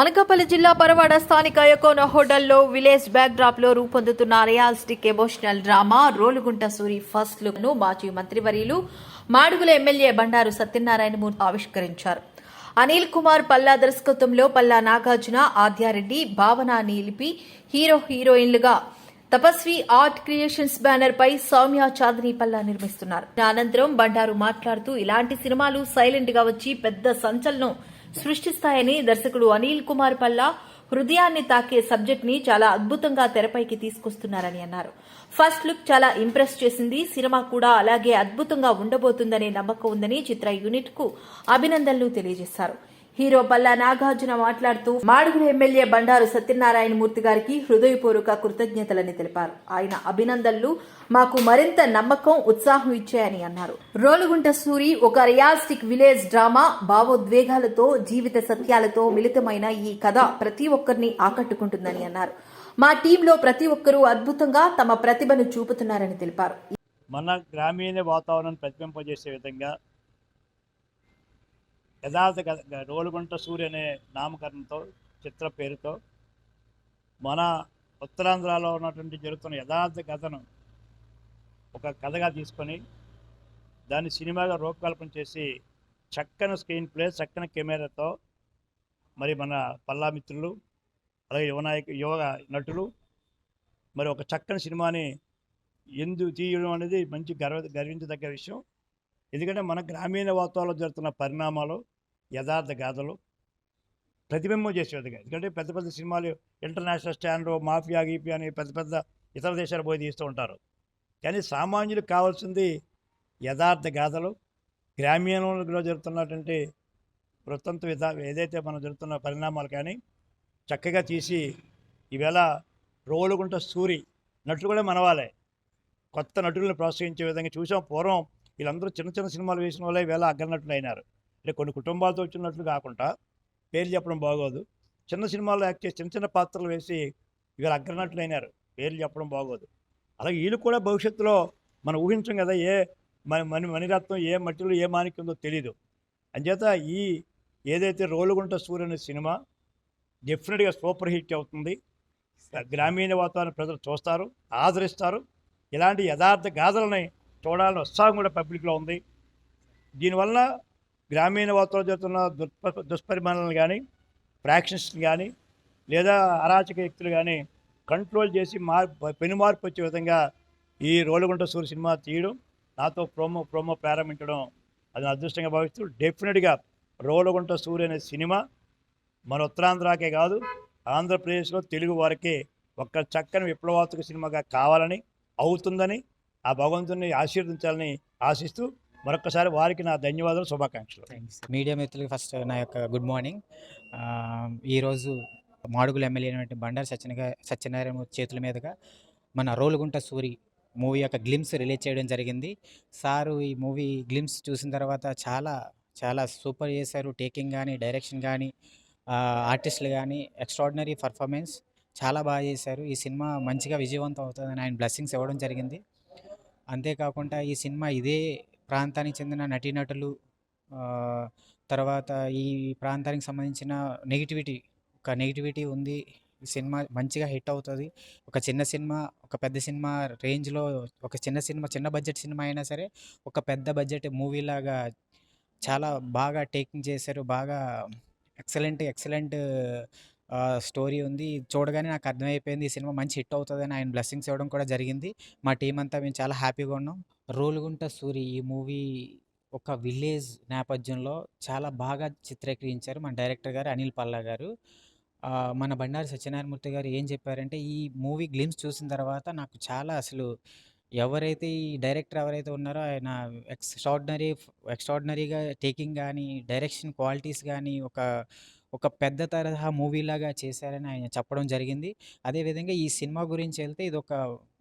అనకాపల్లి జిల్లా పరవాడ స్థానిక యకోన హోటల్లో విలేజ్ బ్యాక్ డ్రాప్లో రూపొందుతున్న realistic emotional drama Rolugunta Suri first లుక్ను మాజీ మంత్రివర్యులు మాడుగుల ఎమ్మెల్యే బండారు సత్యనారాయణ మూర్తి ఆవిష్కరించారు. అనిల్ కుమార్ పల్లా దర్శకత్వంలో పల్లా నాగార్జున ఆద్యారెడ్డి భావన నిలిపి హీరో హీరోయిన్లుగా తపస్వి ఆర్ట్ క్రియేషన్స్ బ్యానర్ పై సౌమ్య చాందిని పల్లా నిర్మిస్తున్నారు. అనంతరం బండారు మాట్లాడుతూ ఇలాంటి సినిమాలు సైలెంట్గా వచ్చి పెద్ద సంచలనం సృష్టిస్తాయని దర్శకుడు అనిల్ కుమార్ పల్లా హృదయాన్ని తాకే సబ్జెక్ట్ని చాలా అద్భుతంగా తెరపైకి తీసుకొస్తున్నారని అన్నారు. ఫస్ట్ లుక్ చాలా ఇంప్రెస్ చేసింది. సినిమా కూడా అలాగే అద్భుతంగా ఉండబోతుందనే నమ్మకం ఉందని చిత్ర యూనిట్కు అభినందనలు తెలియజేశారు. హీరో పల్లా నాగార్జున మాట్లాడుతూ మాడుగురు ఎమ్మెల్యే బండారు సత్యనారాయణ మూర్తి గారికి హృదయపూర్వక కృతజ్ఞతలని తెలిపారు. ఆయన అభినందనలు మాకు మరింత నమ్మకం ఉత్సాహం ఇచ్చాయని అన్నారు. రోలుగుంట సూరి ఒక రియాలిస్టిక్ విలేజ్ డ్రామా భావోద్వేగాలతో జీవిత సత్యాలతో మిళితమైన ఈ కథ ప్రతి ఒక్కరిని ఆకట్టుకుంటుందని అన్నారు. మా టీంలో ప్రతి ఒక్కరూ అద్భుతంగా తమ ప్రతిభను చూపుతున్నారని తెలిపారు. మన గ్రామీణ వాతావరణం ప్రతిబింపజేసే విధంగా యథార్థ రోలుగుంట సూర్య అనే నామకరణతో చిత్ర పేరుతో మన ఉత్తరాంధ్రలో ఉన్నటువంటి జరుగుతున్న యథార్థ కథను ఒక కథగా తీసుకొని దాన్ని సినిమాగా రూపకల్పన చేసి చక్కని స్క్రీన్ ప్లే చక్కని కెమెరాతో మరి మన పల్లా మిత్రులు అలాగే యువనాయక యువ నటులు మరి ఒక చక్కని సినిమాని ఎందుకు తీయడం అనేది మంచి గర్వ గర్వించదగ్గ విషయం. ఎందుకంటే మన గ్రామీణ వాతావరణంలో జరుగుతున్న పరిణామాలు యథార్థ గాథలు ప్రతిబింబం చేసే ఎందుకంటే పెద్ద పెద్ద సినిమాలు ఇంటర్నేషనల్ స్టాండ్ మాఫియా గీపి అని పెద్ద పెద్ద ఇతర దేశాలు పోయి తీస్తూ ఉంటారు. కానీ సామాన్యులకు కావాల్సింది యథార్థ గాథలు. గ్రామీణంలో జరుగుతున్నటువంటి వృత్తంత విధా ఏదైతే మనం జరుగుతున్న పరిణామాలు కానీ చక్కగా తీసి ఈవేళ రోలుగుంట సూరి నటులు కూడా మనవాలే కొత్త నటులను ప్రోత్సహించే విధంగా చూసాం పూర్వం వీళ్ళందరూ చిన్న చిన్న సినిమాలు వేసిన వాళ్ళే వేళ అగ్రనటులు అయినారు. అంటే కొన్ని కుటుంబాలతో వచ్చినట్లు కాకుండా పేర్లు చెప్పడం బాగోదు. చిన్న సినిమాల్లో యాక్ట్ చేసి చిన్న చిన్న పాత్రలు వేసి వీళ్ళు అగ్రనటులు అయినారు. పేర్లు చెప్పడం బాగోదు. అలాగే వీళ్ళు కూడా భవిష్యత్తులో మనం ఊహించం కదా ఏ మన మణి మణిరత్నం ఏ మట్టిలో ఏ మాణిక్యం తెలీదు. అంచేత ఈ ఏదైతే రోలుగుంట సూర్య అనే సినిమా డెఫినెట్గా సూపర్ హిట్ అవుతుంది. గ్రామీణ వాతావరణ ప్రజలు చూస్తారు ఆదరిస్తారు. ఇలాంటి యథార్థ గాథలని చూడాలని ఉత్సాహం కూడా పబ్లిక్లో ఉంది. దీనివల్ల గ్రామీణ వార్తలు జరుగుతున్న దుష్ప దుష్పరిమాణాలను కానీ ఫ్రాక్షన్స్ని కానీ లేదా అరాచక వ్యక్తులు కానీ కంట్రోల్ చేసి మార్ పెను మార్పు వచ్చే విధంగా ఈ రోలుగుంట సూర్య సినిమా తీయడం నాతో ప్రోమో ప్రోమో ప్రారంభించడం అది అదృష్టంగా భావిస్తూ డెఫినెట్గా రోలుగుంట సూర్య అనే సినిమా మన ఉత్తరాంధ్రకే కాదు ఆంధ్రప్రదేశ్లో తెలుగు వారికి ఒక చక్కని విప్లవాత్మక సినిమాగా కావాలని అవుతుందని ఆ భగవంతుని ఆశీర్వదించాలని ఆశిస్తూ మరొకసారి వారికి నా ధన్యవాదాలు శుభాకాంక్షలు. థ్యాంక్స్ మీడియా మిత్రులకి ఫస్ట్ నా యొక్క గుడ్ మార్నింగ్. ఈరోజు మాడుగుల ఎమ్మెల్యే అయినటువంటి బండారు సత్యన సత్యనారాయణ చేతుల మీదుగా మన రోలుగుంట సూరి మూవీ యొక్క గ్లిమ్స్ రిలీజ్ చేయడం జరిగింది. సారు ఈ మూవీ గ్లిమ్స్ చూసిన తర్వాత చాలా చాలా సూపర్ చేశారు. టేకింగ్ కానీ డైరెక్షన్ కానీ ఆర్టిస్టులు కానీ ఎక్స్ట్రాడినరీ పర్ఫార్మెన్స్ చాలా బాగా చేశారు. ఈ సినిమా మంచిగా విజయవంతం అవుతుందని ఆయన బ్లెస్సింగ్స్ ఇవ్వడం జరిగింది. అంతేకాకుండా ఈ సినిమా ఇదే ప్రాంతానికి చెందిన నటీనటులు తర్వాత ఈ ప్రాంతానికి సంబంధించిన నెగిటివిటీ ఒక నెగిటివిటీ ఉంది. ఈ సినిమా మంచిగా హిట్ అవుతుంది. ఒక చిన్న సినిమా ఒక పెద్ద సినిమా రేంజ్లో ఒక చిన్న సినిమా చిన్న బడ్జెట్ సినిమా అయినా సరే ఒక పెద్ద బడ్జెట్ మూవీ లాగా చాలా బాగా టేకింగ్ చేశారు. బాగా ఎక్సలెంట్ ఎక్సలెంట్ స్టోరీ ఉంది. చూడగానే నాకు అర్థమైపోయింది. ఈ సినిమా మంచి హిట్ అవుతుందని ఆయన బ్లెస్సింగ్స్ ఇవ్వడం కూడా జరిగింది. మా టీం అంతా మేము చాలా హ్యాపీగా ఉన్నాం. రోలుగుంట సూరి ఈ మూవీ ఒక విలేజ్ నేపథ్యంలో చాలా బాగా చిత్రీకరించారు మన డైరెక్టర్ గారు అనిల్ పల్లా గారు. మన బండారు సత్యనారాయణమూర్తి గారు ఏం చెప్పారంటే ఈ మూవీ గ్లిమ్స్ చూసిన తర్వాత నాకు చాలా అసలు ఎవరైతే ఈ డైరెక్టర్ ఎవరైతే ఉన్నారో ఆయన ఎక్స్ట్రాడినరీ ఎక్స్ట్రాడినరీగా టేకింగ్ కానీ డైరెక్షన్ క్వాలిటీస్ కానీ ఒక ఒక పెద్ద తరహా మూవీలాగా చేశారని ఆయన చెప్పడం జరిగింది. అదేవిధంగా ఈ సినిమా గురించి వెళ్తే ఇది ఒక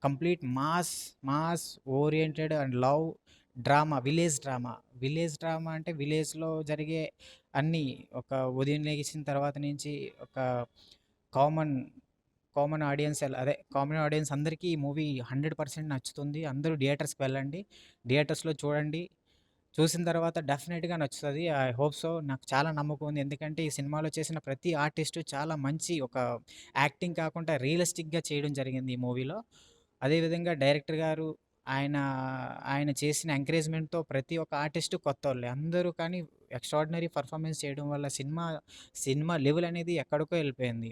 complete mass mass oriented and love drama village drama. Village drama అంటే విలేజ్లో జరిగే అన్నీ ఒక ఉదయం లేచిన తర్వాత నుంచి ఒక కామన్ కామన్ ఆడియన్స్ అదే కామన్ ఆడియన్స్ అందరికీ ఈ మూవీ హండ్రెడ్ పర్సెంట్ నచ్చుతుంది. అందరూ థియేటర్స్కి వెళ్ళండి. థియేటర్స్లో చూడండి. చూసిన తర్వాత డెఫినెట్‌గా నచ్చుతుంది ఐ హోప్ సో. నాకు చాలా నమ్మకం ఉంది. ఎందుకంటే ఈ సినిమాలో చేసిన ప్రతి ఆర్టిస్టు చాలా మంచి ఒక యాక్టింగ్ కాకుండా రియలిస్టిక్‌గా చేయడం జరిగింది ఈ మూవీలో. అదేవిధంగా డైరెక్టర్ గారు ఆయన ఆయన చేసిన ఎంకరేజ్‌మెంట్‌తో ప్రతి ఒక్క ఆర్టిస్టు కొత్తోళ్ళే. అందరూ కానీ ఎక్స్ట్రాడినరీ పర్ఫార్మెన్స్ చేయడం వల్ల సినిమా సినిమా లెవెల్ అనేది ఎక్కడికో వెళ్ళిపోయింది